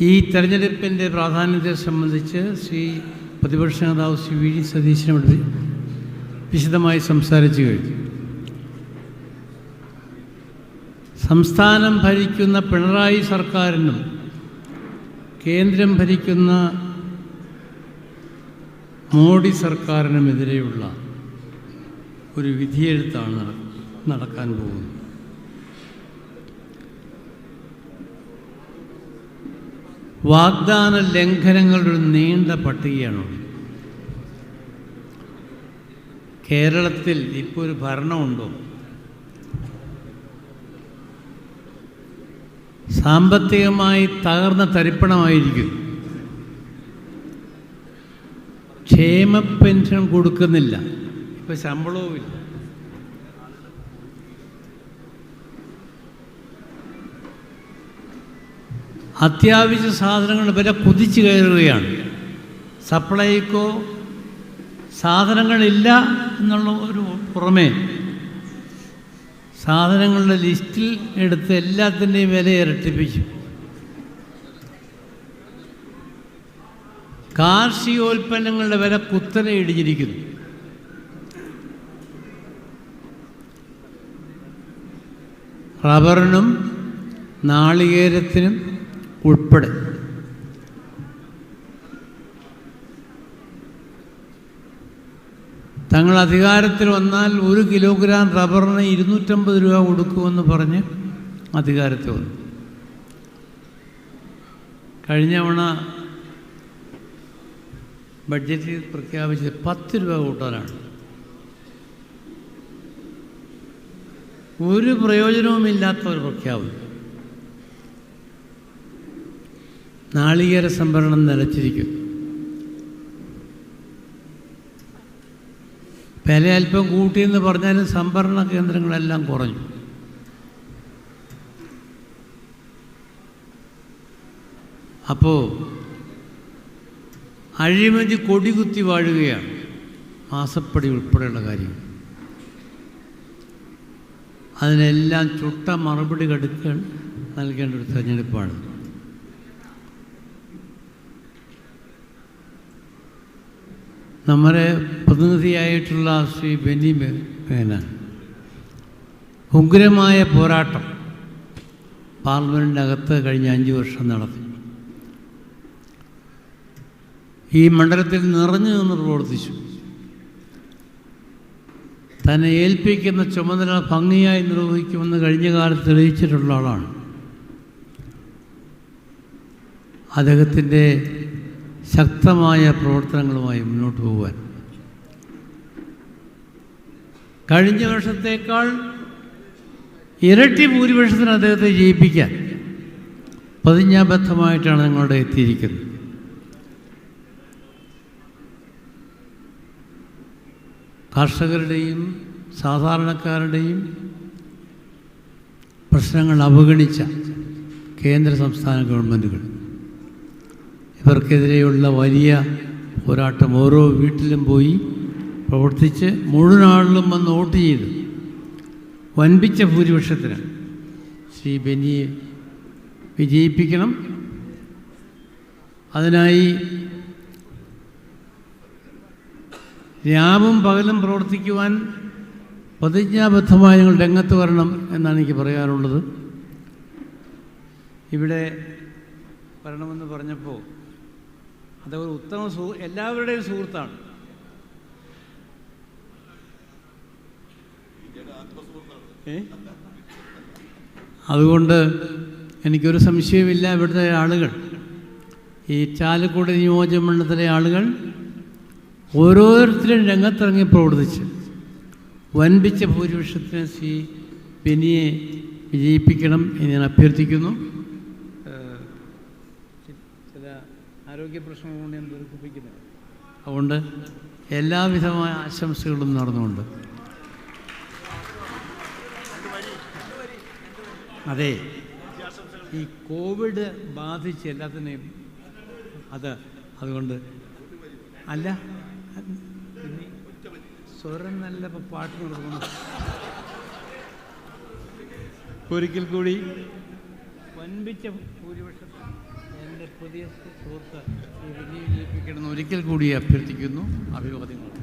ഈ തെരഞ്ഞെടുപ്പിന്റെ പ്രാധാന്യത്തെ സംബന്ധിച്ച് ശ്രീ പ്രതിപക്ഷ നേതാവ് ശ്രീ വി ഡി സതീശനോട് വിശദമായി സംസാരിച്ചു കഴിഞ്ഞു. സംസ്ഥാനം ഭരിക്കുന്ന പിണറായി സർക്കാരിനും കേന്ദ്രം ഭരിക്കുന്ന മോഡി സർക്കാരിനുമെതിരെയുള്ള ഒരു വിധിയെഴുത്താണ് നട- നടക്കാൻ പോകുന്നത്. വാഗ്ദാന ലംഘനങ്ങളുടെ ഒരു നീണ്ട പട്ടികയാണ്. കേരളത്തിൽ ഇപ്പോൾ ഒരു ഭരണമുണ്ടോ? സാമ്പത്തികമായി തകർന്ന തരിപ്പണമായിരിക്കും. ക്ഷേമ പെൻഷൻ കൊടുക്കുന്നില്ല. ഇപ്പം ശമ്പളവുമില്ല. അത്യാവശ്യ സാധനങ്ങളുടെ വില കുതിച്ചു കയറുകയാണ്. സപ്ലൈക്കോ സാധനങ്ങളില്ല എന്നുള്ള ഒരു പുറമേ സാധനങ്ങളുടെ ലിസ്റ്റിൽ എടുത്ത് എല്ലാത്തിന്റെയും വില ഇരട്ടിപ്പിച്ചു. കാർഷികോൽപ്പന്നങ്ങളുടെ വില കുത്തനെ ഇടിഞ്ഞിരിക്കുന്നു. റബ്ബറിനും നാളികേരത്തിനും ഉൾപ്പെടെ. തങ്ങൾ അധികാരത്തിൽ വന്നാൽ ഒരു കിലോഗ്രാം റബ്ബറിന് ഇരുന്നൂറ്റമ്പത് രൂപ കൊടുക്കുമെന്ന് പറഞ്ഞ് അധികാരത്തിൽ വന്നു. കഴിഞ്ഞ തവണ ബഡ്ജറ്റിൽ പ്രഖ്യാപിച്ചത് പത്ത് രൂപ കൂട്ടാനാണ്. ഒരു പ്രയോജനവുമില്ലാത്ത ഒരു പ്രഖ്യാപനം. നാളികേര സംഭരണം നിലച്ചിരിക്കും. വില അല്പം കൂട്ടിയെന്ന് പറഞ്ഞാലും സംഭരണ കേന്ദ്രങ്ങളെല്ലാം കുറഞ്ഞു. അപ്പോൾ അഴിമതി കൊടികുത്തി വാഴുകയാണ് മാസപ്പടി ഉൾപ്പെടെയുള്ള കാര്യം അതിനെല്ലാം ചുട്ട മറുപടി കടുക്കാൻ നൽകേണ്ട ഒരു തെരഞ്ഞെടുപ്പാണ്. നമ്മുടെ പ്രതിനിധിയായിട്ടുള്ള ശ്രീ ബെന്നി മേന ഉഗ്രമായ പോരാട്ടം പാർലമെന്റിനകത്ത് കഴിഞ്ഞ അഞ്ച് വർഷം നടത്തി. ഈ മണ്ഡലത്തിൽ നിറഞ്ഞു നിന്ന് പ്രവർത്തിച്ചു. തന്നെ ഏൽപ്പിക്കുന്ന ചുമതല ഭംഗിയായി നിർവഹിക്കുമെന്ന് കഴിഞ്ഞ കാലത്ത് തെളിയിച്ചിട്ടുള്ള ആളാണ്. അദ്ദേഹത്തിന്റെ ശക്തമായ പ്രവർത്തനങ്ങളുമായി മുന്നോട്ട് പോകുവാൻ. കഴിഞ്ഞ വർഷത്തേക്കാൾ ഇരട്ടി ഭൂരിപക്ഷത്തിന് അദ്ദേഹത്തെ ജയിപ്പിക്കാൻ പ്രതിജ്ഞാബദ്ധമായിട്ടാണ് നിങ്ങളുടെ എത്തിയിരിക്കുന്നത്. കർഷകരുടെയും സാധാരണക്കാരുടെയും പ്രശ്നങ്ങൾ അവഗണിച്ച കേന്ദ്ര സംസ്ഥാന ഗവൺമെന്റുകൾ ഇവർക്കെതിരെയുള്ള വലിയ പോരാട്ടം ഓരോ വീട്ടിലും പോയി പ്രവർത്തിച്ച് മുഴുവൻ ആളിലും വന്ന് വോട്ട് ചെയ്ത്. വൻപിച്ച ഭൂരിപക്ഷത്തിന്. ശ്രീ ബെന്നിയെ വിജയിപ്പിക്കണം. അതിനായി രാവും പകലും പ്രവർത്തിക്കുവാൻ പ്രതിജ്ഞാബദ്ധമായി ഞങ്ങൾ രംഗത്ത് വരണം എന്നാണ് എനിക്ക് പറയാനുള്ളത്. ഇവിടെ വരണമെന്ന് പറഞ്ഞപ്പോൾ അത് ഒരു ഉത്തമ സുഹൃ എല്ലാവരുടെയും സുഹൃത്താണ്? അതുകൊണ്ട് എനിക്കൊരു സംശയമില്ല ഇവിടുത്തെ ആളുകൾ. ഈ ചാലക്കുടി നിയോജകമണ്ഡലത്തിലെ ആളുകൾ ഓരോരുത്തരും രംഗത്തിറങ്ങി പ്രവർത്തിച്ച് വൻപിച്ച ഭൂരിപക്ഷത്തിന് ശ്രീ ബെനിയെ വിജയിപ്പിക്കണം എന്ന് ഞാൻ അഭ്യർത്ഥിക്കുന്നു. ചില ആരോഗ്യ പ്രശ്നം കൊണ്ട് ഞാൻ അതുകൊണ്ട് എല്ലാവിധമായ ആശംസകളും നടന്നുകൊണ്ട് അതെ ഈ കോവിഡ് ബാധിച്ച് എല്ലാത്തിനെയും അത് അതുകൊണ്ട് അല്ല സ്വരം നല്ല പാട്ട് നടക്കുന്നു ഒരിക്കൽ കൂടി വൻപിച്ച ഭൂരിപക്ഷത്തിൽ എന്റെ പുതിയ സുഹൃത്ത് ഈ വിജയ് വിജയിപ്പിക്കണമെന്ന് ഒരിക്കൽ കൂടി അഭ്യർത്ഥിക്കുന്നു. അഭിവാദ്യങ്ങൾ.